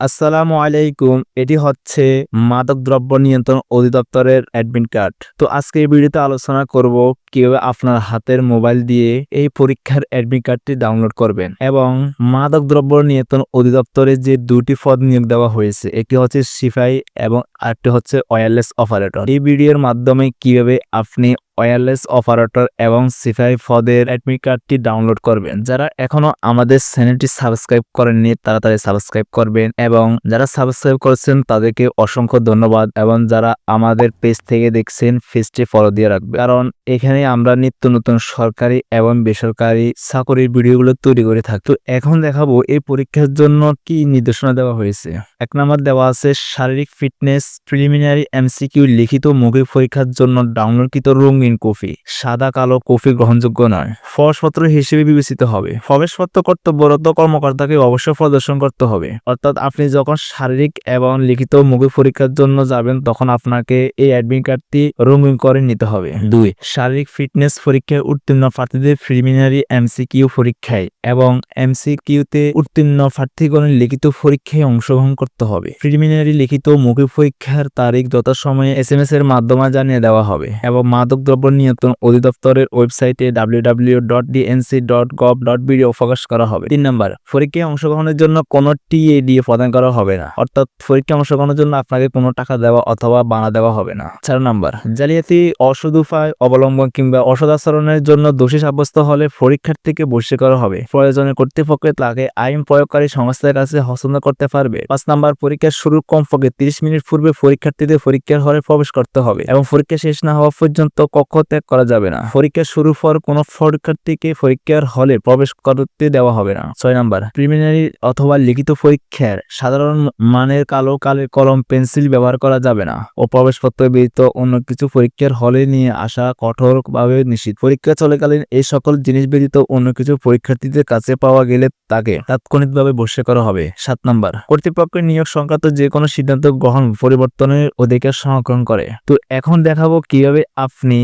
আসসালামু আলাইকুম, এটি হচ্ছে মাদক দ্রব্য নিয়ন্ত্রণ অধিদপ্তরের অ্যাডমিট কার্ড। তো আজকে এই ভিডিওতে আলোচনা করব কীভাবে আপনার হাতের মোবাইল দিয়ে এই পরীক্ষার অ্যাডমিট কার্ডটি ডাউনলোড করবেন এবং মাদক দ্রব্য নিয়ন্ত্রণ অধিদপ্তরে যে দুটি পদ নিয়োগ দেওয়া হয়েছে, একটি হচ্ছে সিফাই এবং আরেকটি হচ্ছে ওয়্যারলেস অপারেটর। এই ভিডিওর মাধ্যমে কীভাবে আপনি ওয়্যারলেস অপারেটর এবং সিফাই ফদের অ্যাডমিট কার্ডটি ডাউনলোড করবেন। যারা এখনও আমাদের চ্যানেলটি সাবস্ক্রাইব করেননি, তাড়াতাড়ি সাবস্ক্রাইব করবেন এবং যারা সাবস্ক্রাইব করেছেন, তাদেরকে অসংখ্য ধন্যবাদ এবং যারা আমাদের পেজ থেকে দেখছেন পেজটি ফলো দিয়ে রাখবে কারণ এখানে আমরা নিত্য নতুন সরকারি এবং বেসরকারি চাকরির ভিডিওগুলো তৈরি করে থাকি। তো এখন দেখাবো এই পরীক্ষার জন্য কি নির্দেশনা দেওয়া হয়েছে। এক নম্বর দেওয়া আছে, শারীরিক ফিটনেস প্রিলিমিনারি এমসিকিউ লিখিত মৌখিক পরীক্ষার জন্য ডাউনলোডকৃত রঙিন কফি, সাদা কালো কফি গ্রহণযোগ্য নয়। ফরসপত্র হিসেবে বিবেচিত হবে। প্রবেশপত্র কর্তব্যরত কর্মকর্তাকে অবশ্যই প্রদর্শন করতে হবে। অর্থাৎ আপনি যখন শারীরিক এবং লিখিত মৌখিক পরীক্ষার জন্য যাবেন, তখন আপনাকে এই অ্যাডমিট কার্ডটি রঙিন করে নিতে হবে। দুই, শারীরিক ফিটনেস পরীক্ষায় উত্তীর্ণ প্রার্থীদের প্রিলিমিনারি এমসিকিউ পরীক্ষায় এবং এমসিকিউতে উত্তীর্ণ প্রার্থীগণের লিখিত পরীক্ষায় অংশগ্রহণ করতে হবে। প্রিলিমিনারি লিখিত মৌখিক পরীক্ষার তারিখ যথাসময়ে এস এম এস এর মাধ্যমে জানিয়ে দেওয়া হবে এবং মাদক দ্রব্য নিয়ন্ত্রণ অধিদপ্তরের ওয়েবসাইটে W dot DNC dot gov dot BD প্রকাশ করা হবে। তিন নম্বর, পরীক্ষায় অংশগ্রহণের জন্য কোনো টিএডিএ প্রদান করা হবে না। অর্থাৎ পরীক্ষায় অংশগ্রহণের জন্য আপনাকে কোনো টাকা দেওয়া অথবা বানা দেওয়া হবে না। চার নম্বর, জালিয়াতি অসদ উপায় অবলম্বন কিংবা অসদাচরণের জন্য দোষী সাব্যস্ত হলে পরীক্ষার্থীকে বহিষ্কার করা হবে। প্রয়োজনে কর্তৃপক্ষে তাকে আইন প্রয়োগকারী সংস্থার কাছে হস্তান্তর করতে পারবে। পাঁচ নম্বর, পরীক্ষার শুরুর কমপক্ষে তিরিশ মিনিট পূর্বে পরীক্ষার্থীদের পরীক্ষার হলে প্রবেশ করতে হবে এবং পরীক্ষা শেষ না হওয়া পর্যন্ত কক্ষ ত্যাগ করা যাবে না। পরীক্ষা শুরু পর কোনো পরীক্ষার্থীকে পরীক্ষার হলে প্রবেশ করতে দেওয়া হবে না। ছয় নাম্বার প্রিলিমিনারি অথবা লিখিত পরীক্ষার সাধারণ মানের কালো কালের কলম, পেন্সিল ব্যবহার করা যাবে না ও প্রবেশপত্র ব্যতীত অন্য কিছু পরীক্ষার হলে নিয়ে আসা কঠোরভাবে নিষিদ্ধ পরীক্ষা চলাকালীন এই সকল জিনিস ব্যতীত অন্য কিছু পরীক্ষার্থীদের কাছে পাওয়া গেলে তাকে তাৎক্ষণিকভাবে বসে করা হবে। সাত নম্বর, কর্তৃপক্ষের নিয়োগ সংক্রান্ত যে কোনো সিদ্ধান্ত গ্রহণ পরিবর্তনের অধিকার সংরক্ষণ করে। তো এখন দেখাবো কীভাবে আপনি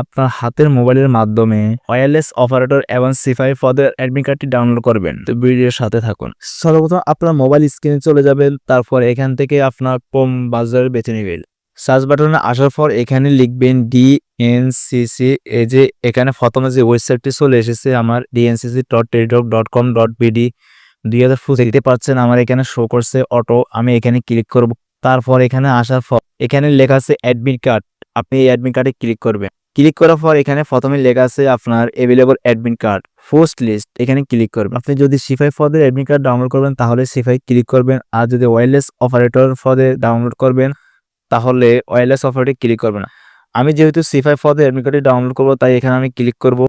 আপনার হাতের মোবাইলের মাধ্যমে ওয়্যারলেস অপারেটর এবং সিফাই পদের অ্যাডমিট কার্ডটি ডাউনলোড করবেন। তো ভিডিওর সাথে থাকুন। সর্বপ্রথম আপনার মোবাইল স্ক্রিনে চলে যাবেন, তারপর এখান থেকে আপনার কম বাজার বেছে নেবেন। সার্চ বাটনে আসার পর এখানে লিখবেন ডি এনসিসি এই যে এখানে প্রথমে যে ওয়েবসাইটটি চলে এসেছে, আমার DNCC dot Teletalk dot com dot BD দুই হাজার ফুল দেখতে পাচ্ছেন, আমার এখানে শো করছে অটো আমি এখানে ক্লিক করব। তারপর এখানে আসার পর এখানে লেখা আছে অ্যাডমিট কার্ড আপনি এই অ্যাডমিট কার্ডে ক্লিক করবেন। ক্লিক করার পর এখানে প্রথমে লেখা আছে আপনার available admit card post list এখানে ক্লিক করবেন। আপনি যদি সিফাই পদের অ্যাডমিট কার্ড ডাউনলোড করবেন, তাহলে সিফাই ক্লিক করবেন। আর যদি ওয়্যারলেস অপারেটর পদে ডাউনলোড করবেন, তাহলে ওয়্যারলেস অপারেটর ক্লিক করবেন আমি যেহেতু সিফাই পদে অ্যাডমিট কার্ডটি ডাউনলোড করব, তাই এখানে আমি ক্লিক করব।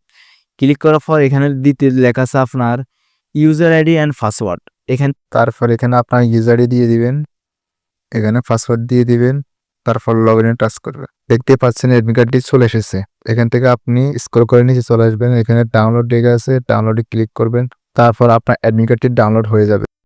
ক্লিক করার পর এখানে দিতে লেখা আছে আপনার ইউজার আইডি অ্যান্ড পাসওয়ার্ড এখানে তারপর এখানে আপনার ইউজার আইডি দিয়ে দিবেন। এখানে পাসওয়ার্ড দিয়ে দিবেন। তারপর লগ ইনে টাচ করবেন। দেখতে পাচ্ছেন অ্যাডমিট কার্ডটি চলে এসেছে। এখান থেকে আপনি স্ক্রল করে নিচে চলে আসবেন। এখানে ডাউনলোড ডেগে আছে ডাউনলোডে ক্লিক করবেন। তারপর আপনার অ্যাডমিট কার্ডটি ডাউনলোড হয়ে যাবে।